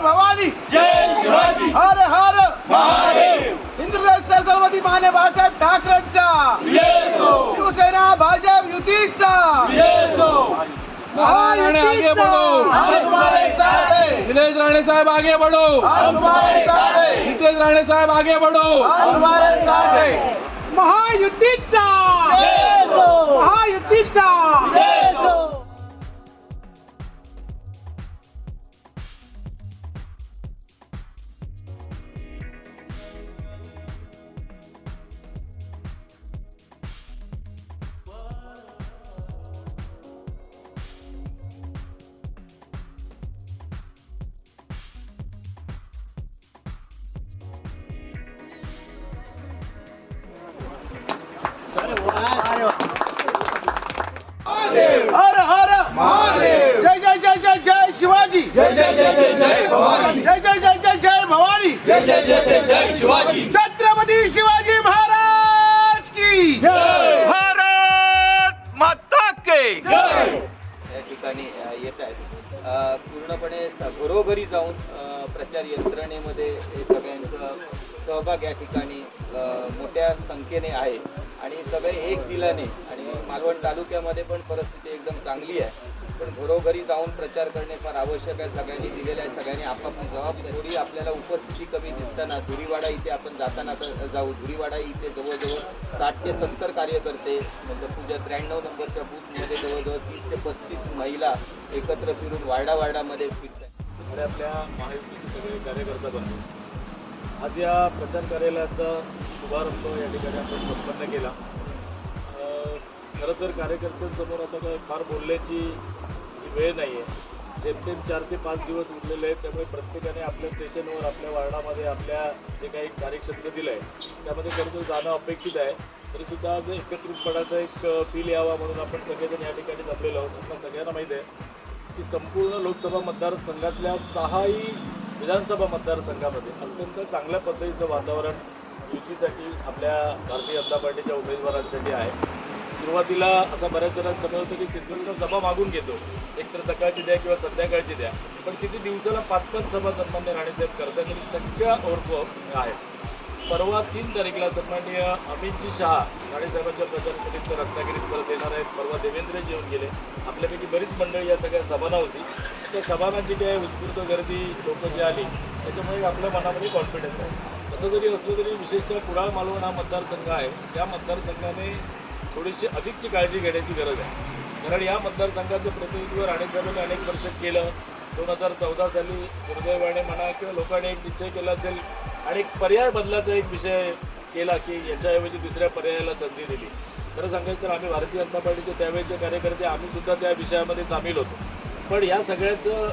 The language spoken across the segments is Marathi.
शिवाजी जय शिवाजी। हर हर। महादेव। इंद्रदेश सरस्वती माने बाळासाहेब ठाकरेंचा। शिवसेना भाजप युतीचा। येतो। राणे आगे बढ़ो। हम तुम्हारे साथ हैं। निलेश राणे साहब आगे बढ़ो। हम तुम्हारे साथ हैं। नितेश राणे साहब आगे बढ़ो। हम तुम्हारे साथ हैं। महायुतीचा येतो। महायुतीचा हर हर महादेव. जय जय जय जय जय शिवाजी जय जय जय जय जय भवानी जय जय जय जय जय भवानी जय जय जय जय जय शिवाजी छत्रपती शिवाजी महाराज की जय भारत माता के जय या ठिकाणी येत आहेत अ, पूर्णपणे घरोघरी जाऊन प्रचार यंत्रणेमध्ये हे सगळ्यांचा सहभाग या ठिकाणी अ, मोठ्या संख्येने आहे आणि सगळे एक दिलाने आणि मालवण तालुक्यामध्ये पण परिस्थिती एकदम चांगली आहे. पण घरोघरी जाऊन प्रचार करणे फार आवश्यक आहे. सगळ्यांनी दिलेलं आहे. सगळ्यांनी आपापली जबाबदारी आपल्याला उपस्थिती कमी दिसताना धुरीवाडा इथे आपण जाताना जाऊ. धुरीवाडा इथे जवळजवळ साठ ते सत्तर कार्यकर्ते म्हणजे तुझ्या त्र्याण्णव नंबरच्या बूथमध्ये जवळजवळ तीस ते पस्तीस महिला एकत्र फिरून वार्डा वार्डामध्ये फिरत आहेत आपल्या महायुतीचे सगळे कार्यकर्ता बनतो आज या प्रचार कार्यालयाचा शुभारंभ या ठिकाणी आपण संपन्न केला. खरं तर कार्यकर्त्यांसमोर आता काय फार बोलण्याची वेळ नाही आहे जेमतेम चार ते पाच दिवस उरलेले आहेत त्यामुळे प्रत्येकाने आपल्या स्टेशनवर आपल्या वार्डामध्ये आपल्या जे काही कार्यक्षेत्र दिलं आहे त्यामध्ये खरं जाणं अपेक्षित आहे. तरीसुद्धा आज एकत्रितपणाचा एक फील यावा म्हणून आपण सगळेजण या ठिकाणी जमलेलो आहोत. आपल्या सगळ्यांना माहीत आहे की संपूर्ण लोकसभा मतदारसंघातल्या सहाही विधानसभा मतदारसंघामध्ये अत्यंत चांगल्या पद्धतीचं वातावरण युतीसाठी आपल्या भारतीय जनता पार्टीच्या उमेदवारांसाठी आहे. सुरुवातीला आता बऱ्याच जणांना समज होतं की सिद्धूंचा सभा मागून घेतो. एकतर सकाळची द्या किंवा संध्याकाळची द्या. पण किती दिवसाला पाच पाच सभा सन्मान्य राणेसाहेब करतात आणि सगळ्या ओळख आहेत परवा तीन तारीखला सन्माननीय अमितजी शहा राणेसाहेबांच्या प्रचारासाठी रत्नागिरीत परत येणार आहेत. परवा देवेंद्रजी येऊन गेले. आपल्यापैकी बरीच मंडळी या सगळ्या सभाना होती. त्या सभानाची काय उत्स्फूर्त गर्दी लोक जे आली त्याच्यामुळे आपल्या मनामध्ये कॉन्फिडन्स आहे. तसं जरी असलं तरी विशेषतः कुडाळ मालवण हा मतदारसंघ आहे. त्या मतदारसंघाने थोडीशी अधिकची काळजी घेण्याची गरज आहे. कारण या मतदारसंघाचं प्रतिनिधित्व राणेसाहेबांनी अनेक वर्ष केलं. दोन हजार चौदा साली दुर्दैवाने म्हणा किंवा लोकांनी एक निश्चय केला असेल आणि एक पर्याय बदलाचा एक विषय केला की याच्याऐवजी दुसऱ्या पर्यायाला संधी दिली. खरं सांगायचं तर आम्ही भारतीय जनता पार्टीचे त्यावेळेचे कार्यकर्ते आम्ही सुद्धा त्या विषयामध्ये सामील होतो. पण या सगळ्याचं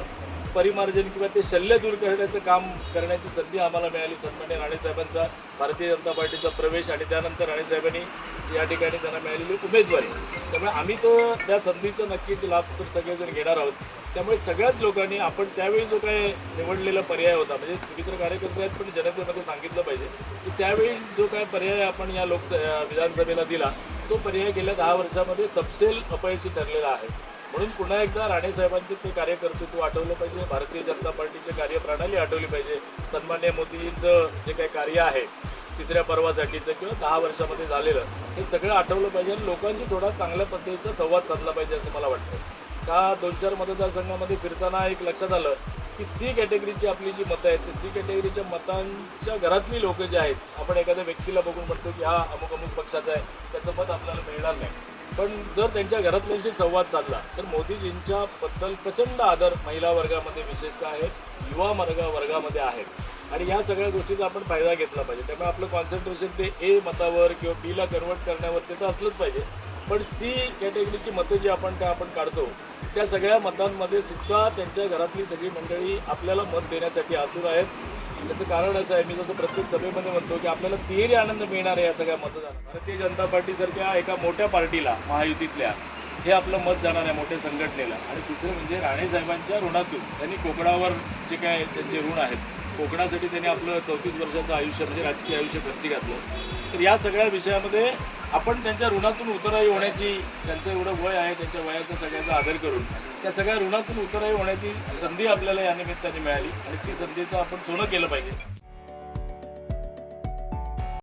परिमार्जन किंवा ते शल्य दूर करण्याचं काम करण्याची संधी आम्हाला मिळाली. सन्मान्य राणेसाहेबांचा भारतीय जनता पार्टीचा प्रवेश आणि त्यानंतर राणेसाहेबांनी या ठिकाणी त्यांना मिळालेली उमेदवारी. त्यामुळे आम्ही तो त्या संधीचा नक्कीच लाभ तर सगळेजण घेणार आहोत. त्यामुळे सगळ्याच लोकांनी आपण त्यावेळी जो काय निवडलेला पर्याय होता म्हणजे तुम्ही तर कार्यकर्ते आहेत पण जनतेमध्ये सांगितलं पाहिजे की त्यावेळी जो काय पर्याय आपण या लोक विधानसभेला दिला तो पर्याय गेल्या दहा वर्षामध्ये सपशेल अपयशी ठरलेला आहे. म्हणून पुन्हा एकदा राणेसाहेबांचे ते कार्यकर्तृत्व आठवलं पाहिजे भारतीय जनता पार्टीची कार्यप्रणाली आठवली पाहिजे. सन्मान्य मोदींचं जे काही कार्य आहे तिसऱ्या पर्वासाठीचं किंवा दहा वर्षामध्ये झालेलं हे सगळं आठवलं पाहिजे आणि लोकांशी थोडा चांगल्या पद्धतीचा संवाद साधला पाहिजे असं मला वाटतं. का दोन चार मतदारसंघामध्ये फिरताना एक लक्षात आलं की सी कॅटेगरीची आपली जी मतं आहेत ती सी कॅटेगरीच्या मतांच्या घरातली लोक जे आहेत आपण एखाद्या व्यक्तीला बघून म्हणतो की हा अमुक अमुक पक्षाचा आहे त्याचं मत आपल्याला मिळणार नाही. पण जर त्यांच्या घरातल्यांशी संवाद साधला तर मोदीजींच्या बद्दल प्रचंड आदर महिला वर्गामध्ये विशेषतः आहे युवा वर्गा वर्गामध्ये आहे आणि या सगळ्या गोष्टीचा आपण फायदा घेतला पाहिजे. त्यामुळे आपलं कॉन्सन्ट्रेशन ते ए मतावर किंवा बीला कन्वर्ट करण्यावर ते तर असलंच पाहिजे. पण सी कॅटेगरीची मतं जी आपण काय आपण काढतो त्या सगळ्या मतांमध्ये सुद्धा त्यांच्या घरातली सगळी मंडळी आपल्याला मत देण्यासाठी आतुर आहेत. त्याचं कारण असं आहे मी जसं प्रत्येक सभेमध्ये म्हणतो की आपल्याला तिहेरी आनंद मिळणार आहे या सगळ्या मतदान भारतीय जनता पार्टीसारख्या एका मोठ्या पार्टीला महायुतीतल्या हे आपलं मत जाणार आहे मोठ्या संघटनेला. आणि दुसरं म्हणजे राणेसाहेबांच्या ऋणातून त्यांनी कोकणावर जे काय त्यांचे ऋण आहेत कोकणासाठी त्यांनी आपलं चौतीस वर्षाचं आयुष्य म्हणजे राजकीय आयुष्य खर्ची घातलं. तर या सगळ्या विषयामध्ये आपण त्यांच्या ऋणातून उतराई होण्याची त्यांचं एवढं वय आहे त्यांच्या वयाचा सगळ्यांचा आदर करून त्या सगळ्या ऋणातून उतराई होण्याची संधी आपल्याला या निमित्ताने मिळाली आणि ती संधीचं आपण सोनं केलं पाहिजे.